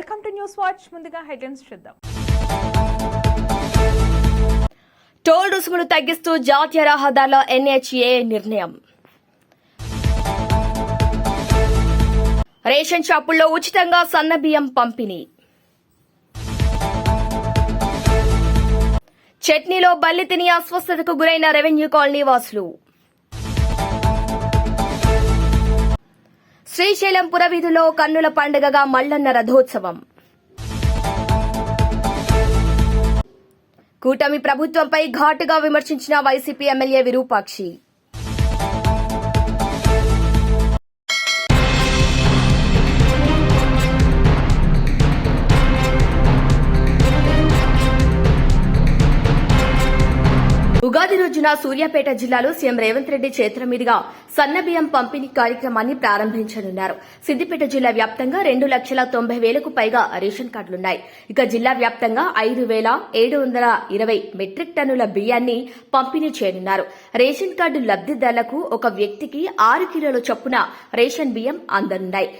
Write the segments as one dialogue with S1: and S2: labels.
S1: Welcome to news watch. ముందుగా headlines చూద్దాం.
S2: Toll రుసుములు తగ్గిస్తూ జాతీయ రహదారుల ఎన్హెచ్ఏ నిర్ణయం. రేషన్ షాపుల్లో ఉచితంగా సన్న బియ్యం పంపిణీ. చట్నీలో బల్లి తిని అస్వస్థతకు గురైన రెవెన్యూ కాలనీ వాసులు. శ్రీశైలం పురవీధిలో కన్నుల పండుగగా మల్లన్న రథోత్సవం. కూటమి ప్రభుత్వంపై ఘాటుగా విమర్శించిన వైసీపీ ఎమ్మెల్యే విరూపాక్షి. ఉగాది రోజున సూర్యాపేట జిల్లాలో సీఎం రేవంత్ రెడ్డి చేతుల మీదుగా సన్నబియ్యం పంపిణీ కార్యక్రమాన్ని ప్రారంభించనున్నారు. సిద్దిపేట జిల్లా వ్యాప్తంగా రెండు లక్షల తొంభై వేలకు పైగా రేషన్ కార్డులున్నాయి. ఇక జిల్లా వ్యాప్తంగా ఐదు వేల ఏడు వందల ఇరవై మెట్రిక్ టన్నుల బియ్యాన్ని పంపిణీ చేయనున్నారు. రేషన్ కార్డు లబ్దిదారులకు ఒక వ్యక్తికి ఆరు కిలోల చొప్పున రేషన్ బియ్యం అందనున్నాయి.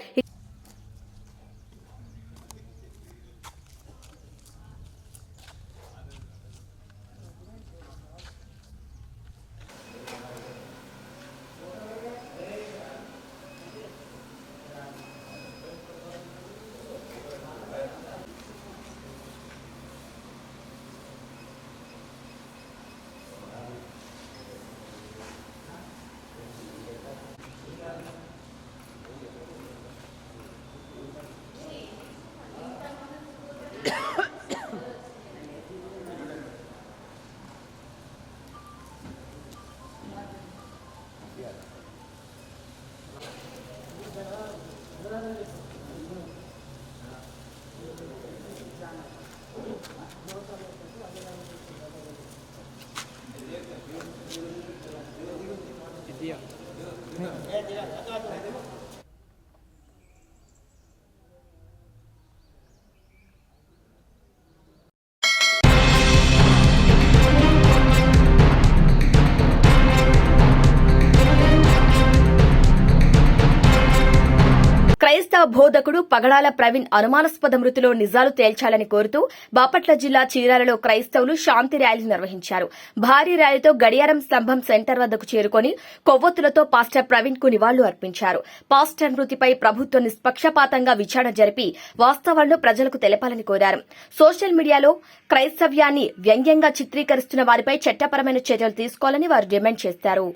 S2: క్రైస్తవ పగడాల ప్రవీణ్ అనుమానాస్పద మృతిలో నిజాలు తేల్చాలని కోరుతూ బాపట్ల జిల్లా చీరాలలో క్రైస్తవులు శాంతి ర్యాలీ నిర్వహించారు. భారీ ర్యాలీతో గడియారం స్తంభం సెంటర్ వద్దకు చేరుకొని కొవ్వొత్తులతో పాస్టర్ ప్రవీణ్కు నివాళులు అర్పించారు. పాస్టర్ మృతిపై ప్రభుత్వం నిష్పక్షపాతంగా విచారణ జరిపి వాస్తవాలను ప్రజలకు తెలపాలని కోరారు. సోషల్ మీడియాలో క్రైస్తవ్యాన్ని వ్యంగ్యంగా చిత్రీకరిస్తున్న వారిపై చట్టపరమైన చర్యలు తీసుకోవాలని వారు డిమాండ్ చేశారు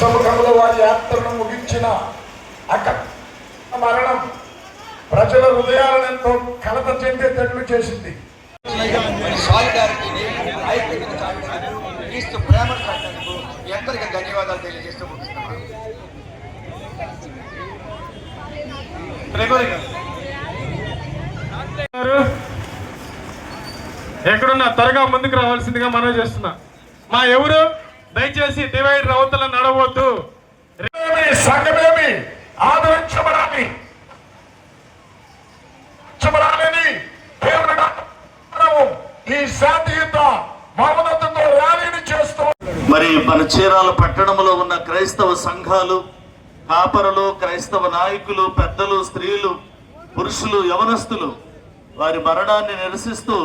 S3: సముఖంలో వారి యాత్రను ముగించిన అక్క మరణం ప్రజల హృదయాలను ఎంతో కలత చెందేటట్లు చేసింది.
S4: ధన్యవాదాలు తెలియజేస్తూ ముగిస్తున్నాను.
S3: ఎక్కడున్నా త్వరగా ముందుకు రావాల్సిందిగా మనం చేస్తున్నా. మా ఎవరు? దయచేసి డివైడ్ రవతల నడవద్దు. సంఘమేమి? ఆదరించబడాలి. చబడాలని ఈ శాంతియుత మౌనతతో ర్యాలీని చేస్తూ
S5: మరి మన చీరాల పట్టణంలో ఉన్న క్రైస్తవ సంఘాలు కాపరులు క్రైస్తవ నాయకులు పెద్దలు స్త్రీలు పురుషులు యవనస్తులు వారి మరణాన్ని నిరసిస్తూ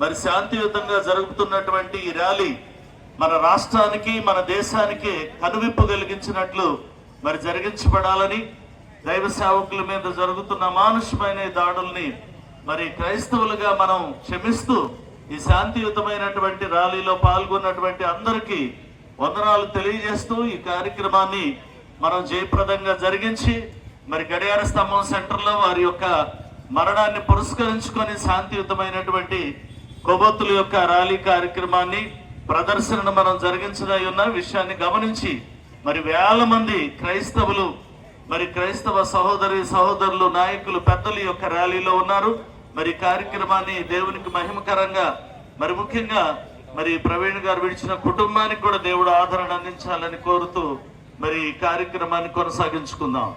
S5: మరి శాంతియుతంగా జరుగుతున్నటువంటి ఈ ర్యాలీ మన రాష్ట్రానికి మన దేశానికి కనువిప్పు కలిగించినట్లు మరి జరిగించబడాలని దైవ సేవకుల మీద జరుగుతున్న మానుషమైన దాడుల్ని మరి క్రైస్తవులుగా మనం క్షమిస్తూ ఈ శాంతియుతమైనటువంటి ర్యాలీలో పాల్గొన్నటువంటి అందరికీ వందనాలు తెలియజేస్తూ ఈ కార్యక్రమాన్ని మనం జయప్రదంగా జరిగించి మరి గడియార స్తంభం సెంటర్లో వారి యొక్క మరణాన్ని పురస్కరించుకొని శాంతియుతమైనటువంటి కొవ్వొత్తుల యొక్క ర్యాలీ కార్యక్రమాన్ని ప్రదర్శనను మనం జరిగించదై ఉన్న విషయాన్ని గమనించి మరి వేల మంది క్రైస్తవులు మరి క్రైస్తవ సహోదరి సహోదరులు నాయకులు పెద్దలు యొక్క ర్యాలీలో ఉన్నారు. మరి కార్యక్రమాన్ని దేవునికి మహిమకరంగా మరి ముఖ్యంగా మరి ప్రవీణ్ గారు విడిచిన కుటుంబానికి కూడా దేవుడు ఆదరణ అందించాలని కోరుతూ మరి ఈ కార్యక్రమాన్ని కొనసాగించుకుందాం.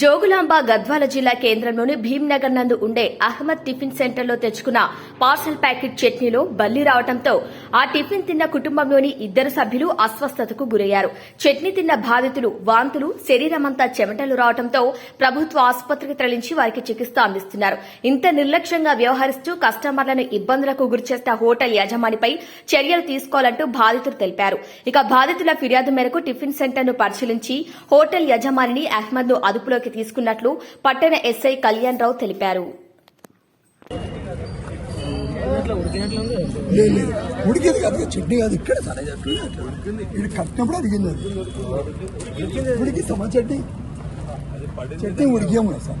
S2: జోగులాంబ గద్వాల జిల్లా కేంద్రంలోని భీంనగర్ నందు ఉండే అహ్మద్ టిఫిన్ సెంటర్లో తెచ్చుకున్న పార్సల్ ప్యాకెట్ చట్నీలో బల్లి రావడంతో ఆ టిఫిన్ తిన్న కుటుంబంలోని ఇద్దరు సభ్యులు అస్వస్థతకు గురయ్యారు. చట్నీ తిన్న బాధితులు వాంతులు శరీరమంతా చెమటలు రావడంతో ప్రభుత్వ ఆసుపత్రికి తరలించి వారికి చికిత్స అందిస్తున్నారు. ఇంత నిర్లక్ష్యంగా వ్యవహరిస్తూ కస్టమర్లను ఇబ్బందులకు గురిచేసిన హోటల్ యజమానిపై చర్యలు తీసుకోవాలంటూ బాధితులు తెలిపారు. ఇక బాధితుల ఫిర్యాదు మేరకు టిఫిన్ సెంటర్ను పరిశీలించి హోటల్ యజమానిని అహ్మద్ను అదుపులోకి తీసుకున్నట్లు పట్టణ ఎస్ఐ కళ్యాణ్ రావు తెలిపారు.
S6: ఉడికేది కాదు చట్నీ కాదు ఇక్కడ ఇది కట్టినప్పుడు అడిగింది చట్నీ. చట్నీ ఉడికేము సార్.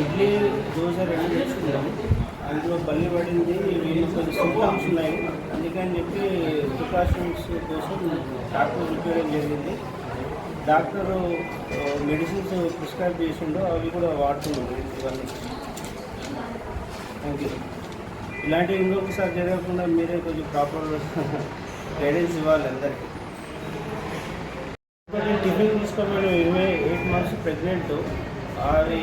S7: ఇడ్లీ దోశ రెండు తెచ్చుకున్నాం అందులో పల్లి సింటమ్స్ ఉన్నాయి. అందుకని చెప్పి ప్రికాషన్స్ కోసం డాక్టర్ రిపేర్ జరిగింది. డాక్టరు మెడిసిన్స్ ప్రిస్క్రైబ్ చేసిండో అవి కూడా వాడుతున్నాడు ఇవన్నీ. థ్యాంక్ యూ ఇలాంటివి ఇంకొకసారి జరగకుండా మీరే కొంచెం ప్రాపర్ గైడెన్స్ ఇవ్వాలి అందరికీ. టిఫిన్ తీసుకోమని ఇరవై ఎయిట్ మంత్స్ ప్రెగ్నెంట్. అవి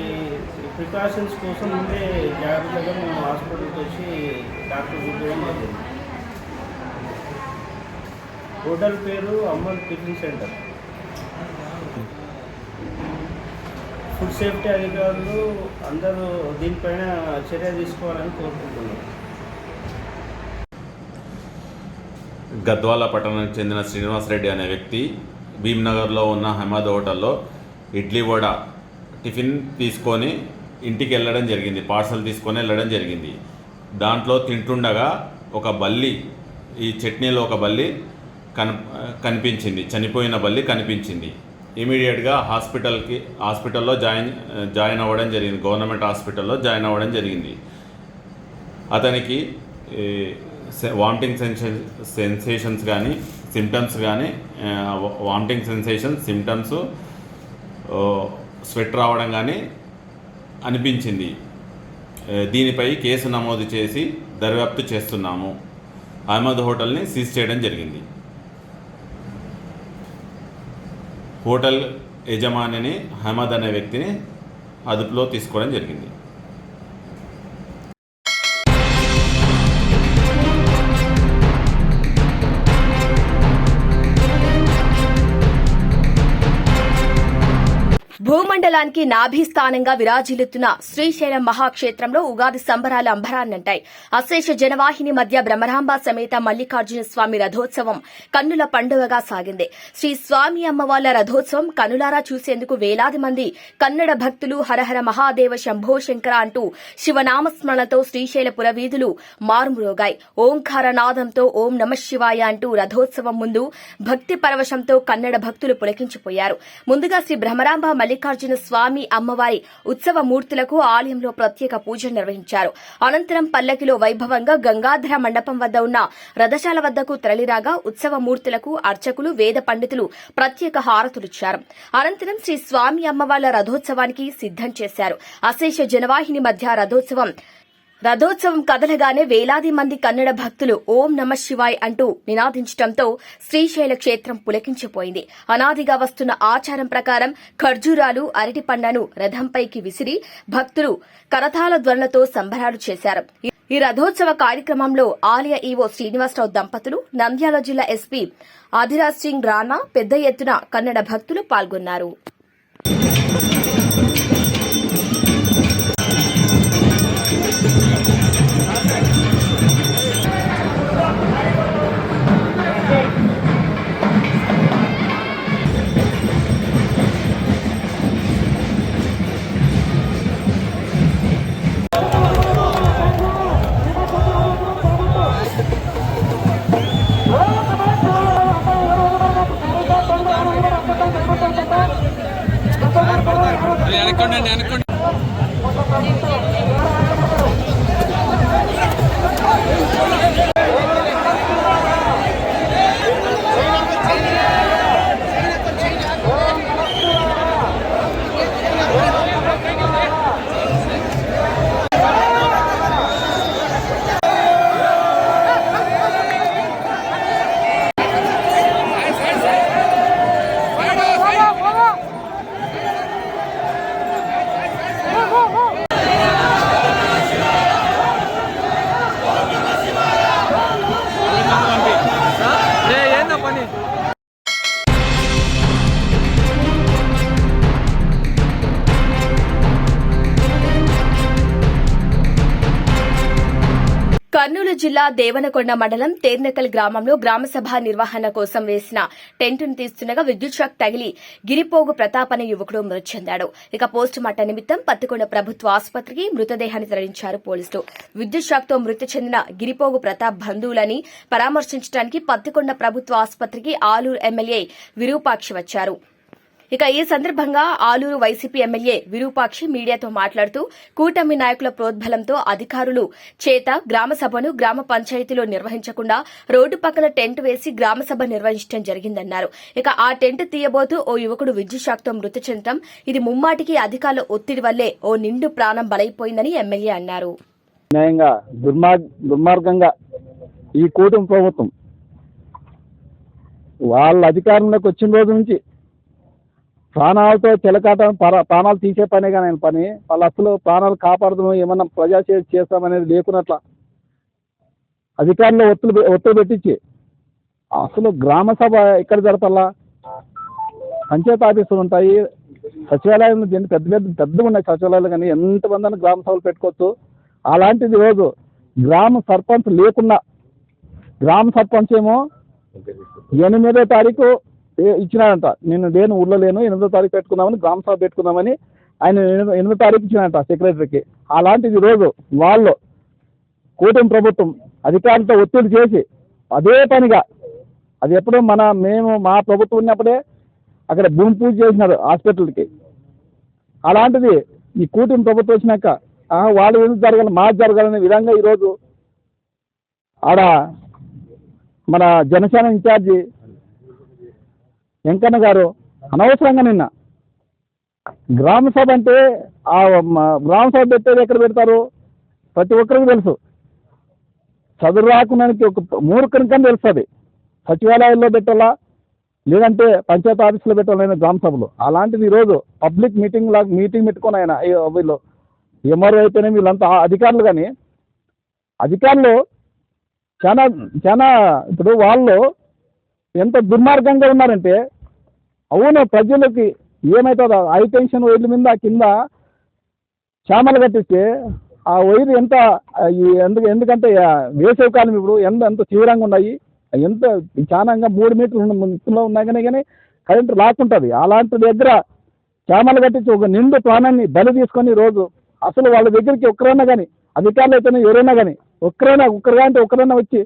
S7: ప్రికాషన్స్ కోసం ముందే జాగ్రత్తగా మేము హాస్పిటల్కి వచ్చి డాక్టర్ చూపించడం హోటల్ పేరు Ammal tiffin centre. Food safety అధికారులు అందరూ దీనిపైన చర్య తీసుకోవాలని కోరుకుంటున్నారు.
S8: గద్వాల పట్టణానికి చెందిన శ్రీనివాసరెడ్డి అనే వ్యక్తి భీమ్నగర్లో ఉన్న హమాద్ హోటల్లో ఇడ్లీ వడ టిఫిన్ తీసుకొని ఇంటికి వెళ్ళడం జరిగింది పార్సల్ తీసుకొని వెళ్ళడం జరిగింది. దాంట్లో తింటుండగా ఒక బల్లి ఈ చట్నీలో ఒక బల్లి కన్ కనిపించింది చనిపోయిన బల్లి కనిపించింది. ఇమీడియట్గా హాస్పిటల్కి హాస్పిటల్లో జాయిన్ జాయిన్ అవ్వడం జరిగింది గవర్నమెంట్ హాస్పిటల్లో జాయిన్ అవ్వడం జరిగింది. అతనికి వామిటింగ్ సెన్సే సెన్సేషన్స్ కానీ సిమ్టమ్స్ కానీ వామిటింగ్ సెన్సేషన్ సిమ్టమ్స్ స్వెట్ రావడం కానీ అనిపించింది. దీనిపై కేసు నమోదు చేసి దర్యాప్తు చేస్తున్నాము. అహ్మద్ హోటల్ని సీజ్ చేయడం జరిగింది. హోటల్ యజమానిని అహ్మద్ అనే వ్యక్తిని అదుపులో తీసుకోవడం జరిగింది.
S2: సంవత్సరానికి నాభిస్థానంగా విరాజిల్లుతున్న శ్రీశైలం మహాక్షేత్రంలో ఉగాది సంబరాలు అంబరాన్నంటాయి. అశేష జనవాహిని మధ్య బ్రహ్మరాంబ సమేత మల్లికార్జున స్వామి రథోత్సవం కన్నుల పండుగగా సాగింది. శ్రీ స్వామి అమ్మవార్ల రథోత్సవం కనులారా చూసేందుకు వేలాది మంది కన్నడ భక్తులు హరహర మహాదేవ శంభో శంకర అంటూ శివనామస్మరణతో శ్రీశైల పురవీధులు మారుమ్రోగాయి. ఓంకారనాదంతో ఓం నమ శివాయ అంటూ రథోత్సవం ముందు భక్తి పరవశంతో కన్నడ భక్తులు పులకించిపోయారు. ముందుగా శ్రీ బ్రహ్మరాంబ మల్లికార్జున స్వామి అమ్మవారి ఉత్సవ మూర్తులకు ఆలయంలో ప్రత్యేక పూజలు నిర్వహించారు. అనంతరం పల్లకిలో వైభవంగా గంగాధర మండపం వద్ద ఉన్న రథశాల వద్దకు తరలిరాగా ఉత్సవ మూర్తులకు అర్చకులు వేద పండితులు ప్రత్యేక హారతులిచ్చారు అనంతరం శ్రీ స్వామి అమ్మవార్ల రథోత్సవానికి సిద్దం చేశారు. అశేష జనవాహిని మధ్య రథోత్సవం రథోత్సవం కదలగానే వేలాది మంది కన్నడ భక్తులు ఓం నమ శివాయ్ అంటూ నినాదించడంతో శ్రీశైల క్షేత్రం పులకించిపోయింది. అనాదిగా వస్తున్న ఆచారం ప్రకారం ఖర్జూరాలు అరటి పండ్లను రథంపైకి విసిరి భక్తులు కరతాల ధ్వనులతో సంబరాలు చేశారు. ఈ రథోత్సవ కార్యక్రమంలో ఆలయ ఈవో శ్రీనివాసరావు దంపతులు నంద్యాల జిల్లా ఎస్పీ ఆదిరాజ్ సింగ్ రాణా పెద్ద ఎత్తున కన్నడ భక్తులు పాల్గొన్నారు. అనుకోండి అనుకోండి కర్నూలు జిల్లా దేవనకొండ మండలం తేర్నకల్ గ్రామంలో గ్రామసభ నిర్వహణ కోసం వేసిన టెంటును తీస్తుండగా విద్యుత్ షాక్ తగిలి గిరిపోగు ప్రతాప్ అనే యువకుడు మృతి చెందాడు. ఇక పోస్టు మార్టం నిమిత్తం పత్తికొండ ప్రభుత్వ ఆసుపత్రికి మృతదేహాన్ని తరలించారు పోలీసులు. విద్యుత్ షాక్తో మృతి చెందిన గిరిపోగు ప్రతాప్ బంధువులని పరామర్శించడానికి పత్తికొండ ప్రభుత్వ ఆసుపత్రికి ఆలూరు ఎమ్మెల్యే విరూపాక్షి వచ్చారు. ఇక ఈ సందర్భంగా ఆలూరు వైసీపీ ఎమ్మెల్యే విరూపాక్షి మీడియాతో మాట్లాడుతూ కూటమి నాయకుల ప్రోద్బలంతో అధికారులు చేత గ్రామ సభను గ్రామ పంచాయతీలో నిర్వహించకుండా రోడ్డు పక్కన టెంట్ వేసి గ్రామ సభ నిర్వహించడం జరిగిందన్నారు. ఇక ఆ టెంట్ తీయబోతూ ఓ యువకుడు విద్యుత్ షాక్తో మృతి చెందడం ఇది ముమ్మాటికి అధికారుల ఒత్తిడి వల్లే ఓ నిండు ప్రాణం బలైపోయిందని ఎమ్మెల్యే అన్నారు.
S9: దుర్మార్గంగా ఈ కూటమి ప్రభుత్వం వాళ్ళ అధికారంలోకి వచ్చిన రోజు నుంచి ప్రాణాలతో చిలకాటం పర- ప్రాణాలు తీసే పనే కానీ ఆయన పని. వాళ్ళ అసలు ప్రాణాలు కాపాడదాం ఏమన్నా ప్రజాసేవ చేస్తామనేది లేకున్నట్ల. అధికారులు ఒత్తులు ఒత్తిడి పెట్టించి అసలు గ్రామ సభ ఎక్కడ జరపాలా? పంచాయతీ ఆఫీసులు ఉంటాయి సచివాలయం ఎన్ని పెద్ద పెద్ద పెద్దగా ఉన్నాయి సచివాలయాలు కానీ ఎంతమంది అని గ్రామ సభలు పెట్టుకోవచ్చు? అలాంటిది రోజు గ్రామ సర్పంచ్ లేకుండా గ్రామ సర్పంచ్ ఏమో ఎనిమిదో తారీఖు ఏ- ఇచ్చినాడంట. నేను లేను ఊళ్ళో లేను ఎనిమిదో తారీఖు పెట్టుకుందామని గ్రామ సభ పెట్టుకుందామని ఆయన ఎనిమిదో తారీఖు ఇచ్చినాడంట సెక్రటరీకి. అలాంటిది రోజు వాళ్ళు కూటమి ప్రభుత్వం అధికారులతో ఒత్తిడి చేసి అదే పనిగా అది ఎప్పుడో మన మేము మా ప్రభుత్వం ఉన్నప్పుడే అక్కడ భూమి పూజ చేసినారు హాస్పిటల్కి. అలాంటిది ఈ కూటమి ప్రభుత్వం వచ్చినాక వాళ్ళు ఎందుకు జరగాలి మాకు జరగాలనే విధంగా ఈరోజు ఆడ మన జనసేన ఇన్ఛార్జి వెంకన్న గారు అనవసరంగా నిన్న గ్రామ సభ అంటే ఆ గ్రామ సభ పెట్టేది ఎక్కడ పెడతారు? ప్రతి ఒక్కరికి తెలుసు. చదువు రాకున్నానికి ఒక మూర్ఖనికని తెలుస్తుంది సచివాలయాల్లో పెట్టాలా? లేదంటే పంచాయత్ ఆఫీసులో పెట్టాలైన గ్రామ సభలు? అలాంటిది ఈరోజు పబ్లిక్ మీటింగ్ లాగా మీటింగ్ పెట్టుకొని ఆయన వీళ్ళు ఎంఆర్ఓ అయితేనే వీళ్ళంతా అధికారులు కానీ అధికారులు చాలా చాలా ఇప్పుడు వాళ్ళు ఎంత దుర్మార్గంగా ఉన్నారంటే అవును ప్రజలకి ఏమవుతుందో హై టెన్షన్ వైర్ల మీద కింద చామలు కట్టిస్తే ఆ వైర్ ఎంత ఎందుకు ఎందుకంటే వేసవి కాలం ఇప్పుడు ఎంత ఎంత తీవ్రంగా ఉన్నాయి ఎంత చానంగా మూడు మీటర్లు ఉన్న ముందులో ఉన్నాయి కానీ కానీ కరెంటు లాక్కుంటుంది. అలాంటి దగ్గర చేమలు కట్టించి ఒక నిండు ప్రాణాన్ని బలి తీసుకొని రోజు అసలు వాళ్ళ దగ్గరికి ఒక్కరైనా కానీ అధికారులు అయితేనే ఎవరైనా కానీ ఒక్కరైనా ఒక్కరుగా అంటే ఒక్కరైనా వచ్చి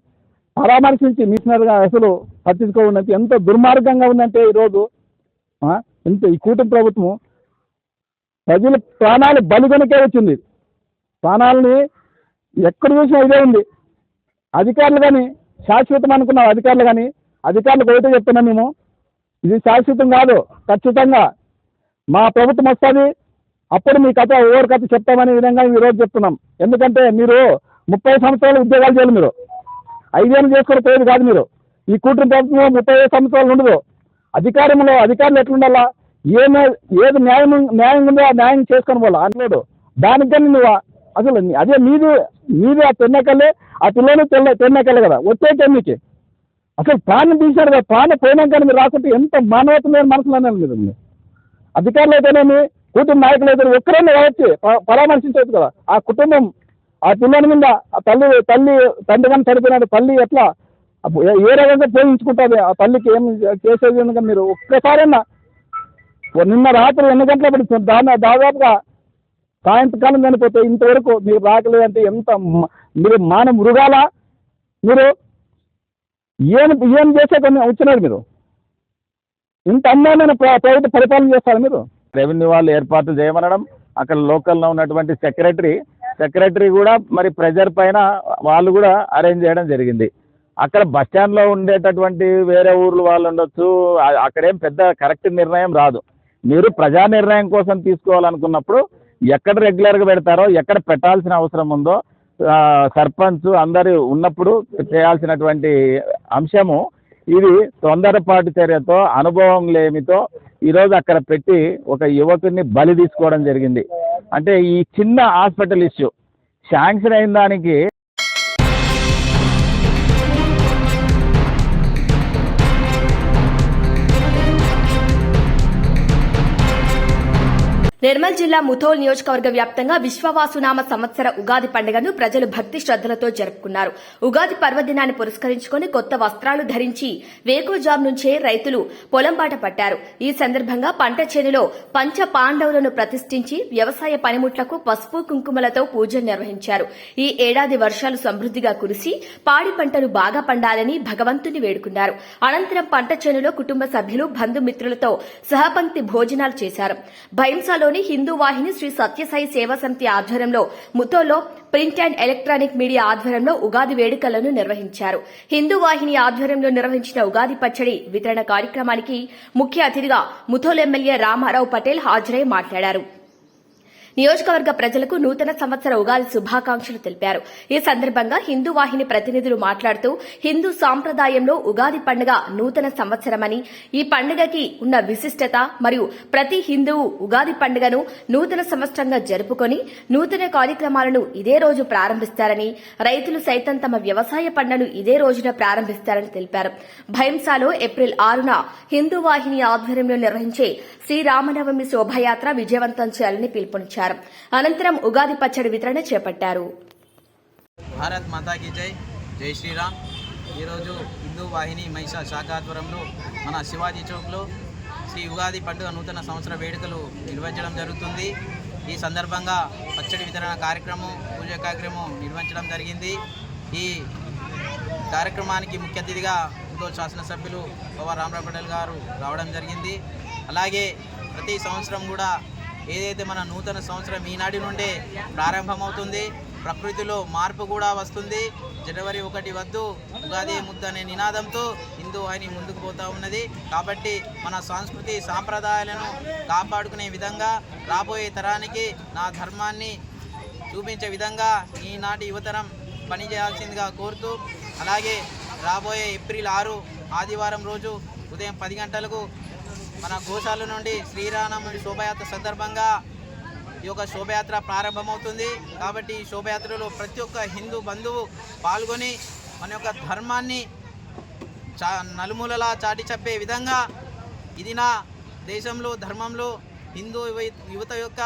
S9: పరామర్శించి మిషనరీగా అసలు పట్టించుకోవడానికి ఎంత దుర్మార్గంగా ఉందంటే ఈరోజు ఇంత ఈ కూటమి ప్రభుత్వం ప్రజల ప్రాణాలు బలిగొనకే వచ్చింది. ప్రాణాలని ఎక్కడ చూసినా ఇదే ఉంది. అధికారులు కానీ శాశ్వతం అనుకున్నాం అధికారులు కానీ అధికారులకు ఒకటే చెప్తున్నాం మేము. ఇది శాశ్వతం కాదు ఖచ్చితంగా. మా ప్రభుత్వం వస్తుంది అప్పుడు మీ కథ ఎవరి కథ చెప్తామనే విధంగా ఈరోజు రోజు చెప్తున్నాం. ఎందుకంటే మీరు ముప్పై సంవత్సరాలు ఉద్యోగాలు చేయాలి మీరు. ఐదేళ్ళు చేసుకుని పోయేది కాదు మీరు. ఈ కూటమి ప్రభుత్వం ముప్పై సంవత్సరాలు ఉండదు. అధికారంలో అధికారులు ఎట్లుండాలా? ఏ ఏది న్యాయం న్యాయం ఉందో ఆ న్యాయం చేసుకొని పోలా అన్నాడు. దానికని నువ్వు అసలు అదే మీది మీది ఆ తెన్నకల్లే ఆ పిల్లలు తెల్ల తెన్నకల్లే కదా? వచ్చే మీకు అసలు ప్రాణం తీశాడు కదా? ప్రాణం పోయినాక మీరు రాకుంటే ఎంత మానవత మనసులోనే మీరు అధికారులు అయితేనేమి కూతురు నాయకులు అయితే ఒక్కరైనా వచ్చి పరామర్శించవచ్చు కదా? ఆ కుటుంబం ఆ పిల్లని మీద ఆ తల్లి తల్లి తండ్రి కానీ చనిపోయినాడు తల్లి ఎట్లా? ఏ- ఏ రకంగా పోయించుకుంటుంది ఆ తల్లికి ఏం చేసేది ఎందుకంటే మీరు ఒక్కసారైనా నిన్న రాత్రి ఎన్ని గంటలప్పుడు దాని దాదాపుగా సాయంత్రకాలం చనిపోతే ఇంతవరకు మీరు రాకలేదంటే ఎంత మీరు మాన మృగాల? మీరు ఏం ఏం చేసే కొన్ని వచ్చినారు మీరు? ఇంత అన్యాయమైన ప్ర- ప్రభుత్వ పరిపాలన చేస్తారు మీరు? రెవెన్యూ వాళ్ళు ఏర్పాట్లు చేయమనడం అక్కడ లోకల్లో ఉన్నటువంటి సెక్రటరీ సెక్రటరీ కూడా మరి ప్రెజర్ పైన వాళ్ళు కూడా అరేంజ్ చేయడం జరిగింది. అక్కడ బస్ స్టాండ్లో ఉండేటటువంటి వేరే ఊర్లు వాళ్ళు ఉండొచ్చు. అక్కడేం పెద్ద కరెక్ట్ నిర్ణయం రాదు. మీరు ప్రజా నిర్ణయం కోసం తీసుకోవాలనుకున్నప్పుడు ఎక్కడ రెగ్యులర్గా పెడతారో ఎక్కడ పెట్టాల్సిన అవసరం ఉందో సర్పంచ్ అందరూ ఉన్నప్పుడు చేయాల్సినటువంటి అంశము ఇది తొందరపాటు చర్యతో అనుభవం లేమితో ఈరోజు అక్కడ పెట్టి ఒక యువకుడిని బలి తీసుకోవడం జరిగింది. అంటే ఈ చిన్న హాస్పిటల్ ఇష్యూ. శాంక్షన్ అయిన దానికి
S2: నిర్మల్ జిల్లా ముథోల్ నియోజకవర్గ వ్యాప్తంగా విశ్వవాసునామ సంవత్సర ఉగాది పండుగను ప్రజలు భక్తి శ్రద్దలతో జరుపుకున్నారు. ఉగాది పర్వదినాన్ని పురస్కరించుకుని కొత్త వస్త్రాలు ధరించి వేకోజాం నుంచే రైతులు పొలంబాట పట్టారు. ఈ సందర్భంగా పంట చేనులో పంచ పాండవులను ప్రతిష్ఠించి వ్యవసాయ పనిముట్లకు పసుపు కుంకుమలతో పూజలు నిర్వహించారు. ఈ ఏడాది వర్షాలు సమృద్దిగా కురిసి పాడి పంటలు బాగా పండాలని భగవంతుని వేడుకున్నారు. అనంతరం పంట చేనులో కుటుంబ సభ్యులు బంధుమిత్రులతో సహపంక్తి భోజనాలు చేశారు. భైంసాలోని హిందూ వాహిని శ్రీ సత్యసాయి సేవా సమితి ఆధ్వర్యంలో ముతోలో ప్రింట్ అండ్ ఎలక్ట్రానిక్ మీడియా ఆధ్వర్యంలో ఉగాది వేడుకలను నిర్వహించారు. హిందూ వాహిని ఆధ్వర్యంలో నిర్వహించిన ఉగాది పచ్చడి వితరణ కార్యక్రమానికి ముఖ్య అతిథిగా ముథోల్ ఎమ్మెల్యే రామారావు పటేల్ హాజరై మాట్లాడారు. నియోజకవర్గ ప్రజలకు నూతన సంవత్సర ఉగాది శుభాకాంక్షలు తెలిపారు. ఈ సందర్భంగా హిందూ వాహిని ప్రతినిధులు మాట్లాడుతూ హిందూ సాంప్రదాయంలో ఉగాది పండుగ నూతన సంవత్సరమని ఈ పండుగకి ఉన్న విశిష్టత మరియు ప్రతి హిందువు ఉగాది పండుగను నూతన సంవత్సరంగా జరుపుకొని నూతన కార్యక్రమాలను ఇదే రోజు ప్రారంభిస్తారని రైతులు సైతం తమ వ్యవసాయ పంటను ఇదే రోజున ప్రారంభిస్తారని తెలిపారు. భయంసాలో ఏప్రిల్ ఆరున హిందూ వాహిని ఆధ్వర్యంలో నిర్వహించే శ్రీరామనవమి శోభాయాత్ర విజయవంతం చేయాలని పిలుపునిచ్చారు. అనంతరం ఉగాది పచ్చడి వితరణ చేపట్టారు.
S10: భారత్ మాతాకి జై. జై శ్రీరామ్. ఈరోజు హిందూ వాహిని మహిషా శాఖ ఆధ్వర్యంలో మన శివాజీ చౌక్లో శ్రీ ఉగాది పండుగ నూతన సంవత్సర వేడుకలు నిర్వహించడం జరుగుతుంది. ఈ సందర్భంగా పచ్చడి వితరణ కార్యక్రమం పూజ కార్యక్రమం నిర్వహించడం జరిగింది. ఈ కార్యక్రమానికి ముఖ్య అతిథిగా ముదోల్ శాసనసభ్యులు పవర్ రామరావు పటేల్ గారు రావడం జరిగింది. అలాగే ప్రతి సంవత్సరం కూడా ఏదైతే మన నూతన సంవత్సరం ఈనాటి నుండే ప్రారంభమవుతుంది ప్రకృతిలో మార్పు కూడా వస్తుంది. జనవరి ఒకటి వద్దు ఉగాది ముద్దు అనే నినాదంతో హిందూ అని ముందుకు పోతూ ఉన్నది. కాబట్టి మన సంస్కృతి సాంప్రదాయాలను కాపాడుకునే విధంగా రాబోయే తరానికి నా ధర్మాన్ని చూపించే విధంగా ఈనాటి యువతరం పనిచేయాల్సిందిగా కోరుతూ అలాగే రాబోయే ఏప్రిల్ ఆరు ఆదివారం రోజు ఉదయం పది గంటలకు మన గోశాల నుండి శ్రీరామ శోభయాత్ర సందర్భంగా ఈ యొక్క శోభయాత్ర ప్రారంభమవుతుంది. కాబట్టి ఈ శోభయాత్రలో ప్రతి ఒక్క హిందూ బంధువు పాల్గొని మన యొక్క ధర్మాన్ని చా నలుమూలలా చాటి చెప్పే విధంగా ఇది నా దేశంలో ధర్మంలో హిందూ యువ- యువత యొక్క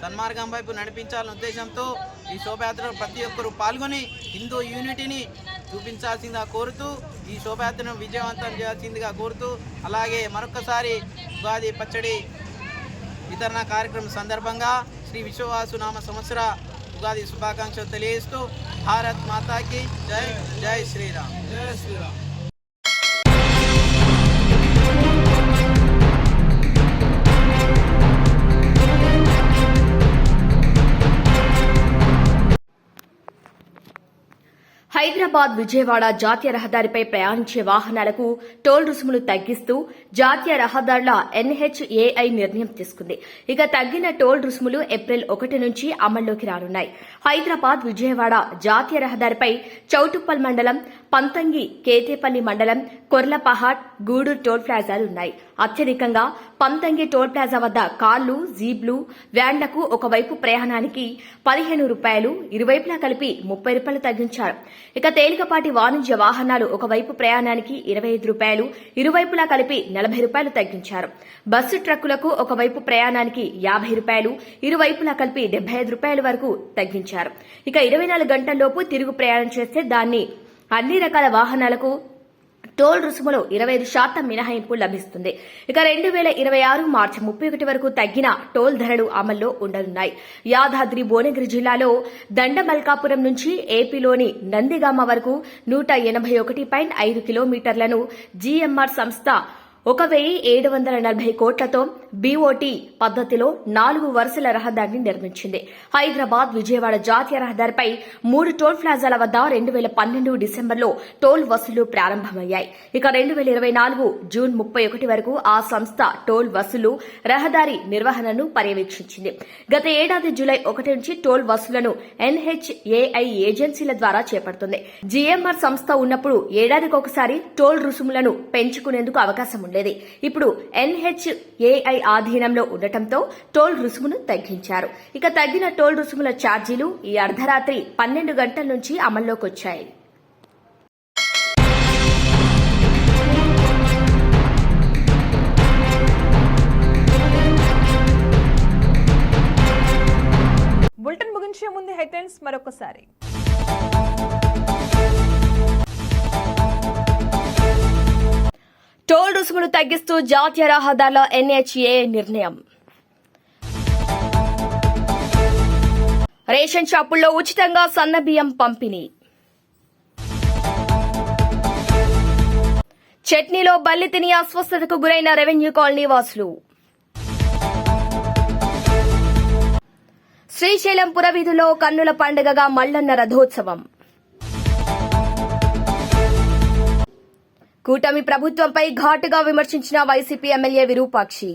S10: సన్మార్గం వైపు నడిపించాలనే ఉద్దేశంతో ఈ శోభయాత్రలో ప్రతి ఒక్కరూ పాల్గొని హిందూ యూనిటీని చూపించాల్సిందిగా కోరుతూ ఈ శోభయాత్రను విజయవంతం చేయాల్సిందిగా కోరుతూ అలాగే మరొకసారి ఉగాది పచ్చడి వితరణ కార్యక్రమం సందర్భంగా శ్రీ విశ్వవాసు నామ సంవత్సర ఉగాది శుభాకాంక్షలు తెలియజేస్తూ భారత్ మాతాకి జై జై శ్రీరామ్. జై శ్రీరామ్.
S2: హైదరాబాద్ విజయవాడ జాతీయ రహదారిపై ప్రయాణించే వాహనాలకు టోల్ రుసుములు తగ్గిస్తూ జాతీయ రహదారుల ఎన్హెచ్ఏఐ నిర్ణయం తీసుకుంది. ఇక తగ్గిన టోల్ రుసుములు ఏప్రిల్ ఒకటి నుంచి అమల్లోకి రానున్నాయి. హైదరాబాద్ విజయవాడ జాతీయ రహదారిపై చౌటుప్పల్ మండలం పంతంగి కేతేపల్లి మండలం కొర్లపహాడ్ గూడూరు టోల్ ప్లాజాలున్నాయి అత్యధికంగా పంతంగి టోల్ ప్లాజా వద్ద కార్లు జీబ్లు వ్యాన్లకు ఒకవైపు ప్రయాణానికి పదిహేను రూపాయలు ఇరువైపులా కలిపి ముప్పై రూపాయలు తగ్గించారు. ఇక తేలికపాటి వాణిజ్య వాహనాలు ఒకవైపు ప్రయాణానికి ఇరవై ఐదు రూపాయలు ఇరువైపులా కలిపి నలభై రూపాయలు తగ్గించారు. బస్సు ట్రక్కులకు ఒకవైపు ప్రయాణానికి యాభై రూపాయలు ఇరువైపులా కలిపి డెబ్బై ఐదు రూపాయల వరకు తగ్గించారు. ఇక ఇరవై నాలుగు గంటల్లోపు తిరుగు ప్రయాణం చేస్తే దాన్ని అన్ని రకాల వాహనాలకు టోల్ రుసుములో ఇరవై ఐదు శాతం మినహాయింపు లభిస్తుంది. ఇక రెండు వేల ఇరవై ఆరు మార్చి ముప్పై ఒకటి వరకు తగ్గిన టోల్ ధరలు అమల్లో ఉండనున్నాయి. యాదాద్రి భువనగిరి జిల్లాలో దండమల్కాపురం నుంచి ఏపీలోని నందిగామ వరకు నూట ఎనభై ఒకటి పాయింట్ ఐదు కిలోమీటర్లను జీఎంఆర్ సంస్థ ఒక వెయ్యి ఏడు వందల నలభై కోట్లతో బీఓటీ పద్ధతిలో నాలుగు వరుసల రహదారిని నిర్మించింది. హైదరాబాద్ విజయవాడ జాతీయ రహదారిపై మూడు టోల్ ప్లాజాల వద్ద రెండు వేల పన్నెండు డిసెంబర్లో టోల్ వసూలు ప్రారంభమయ్యాయి. ఇక రెండు వేల ఇరవై నాలుగు జూన్ ముప్పై ఒకటి వరకు ఆ సంస్థ టోల్ వసూలు రహదారి నిర్వహణను పర్యవేక్షించింది. గత ఏడాది జూలై ఒకటి నుంచి టోల్ వసూలను ఎన్హెచ్ఏఐ ఏజెన్సీల ద్వారా చేపడుతుంది. జీఎంఆర్ సంస్థ ఉన్నప్పుడు ఏడాదికొకసారి టోల్ రుసుములను పెంచుకునేందుకు అవకాశం ఉంది ఉండేది. ఇప్పుడు ఎన్హెచ్ఏఐ ఆధీనంలో ఉండటంతో టోల్ రుసుమును తగ్గించారు. ఇక తగ్గిన టోల్ రుసుముల ఛార్జీలు ఈ అర్ధరాత్రి పన్నెండు గంటల నుంచి అమల్లోకొచ్చాయి.
S1: బులెటిన్ ముగించే ముందు హెడ్లైన్స్ మరొకసారి.
S2: టోల్ రుసుములు తగ్గిస్తూ జాతీయ రహదారుల ఎన్హెచ్ఏ నిర్ణయం. రేషన్ షాపుల్లో ఉచితంగా సన్న బియ్యం పంపిణీ. చట్నీలో బల్లి తిని అస్వస్థతకు గురైన రెవెన్యూ కాలనీ వాసులు. శ్రీశైలం పురవీధిలో కన్నుల పండుగగా మల్లన్న రథోత్సవం. కూటమి ప్రభుత్వంపై ఘాటుగా విమర్శించిన వైసీపీ ఎమ్మెల్యే విరూపాక్షి.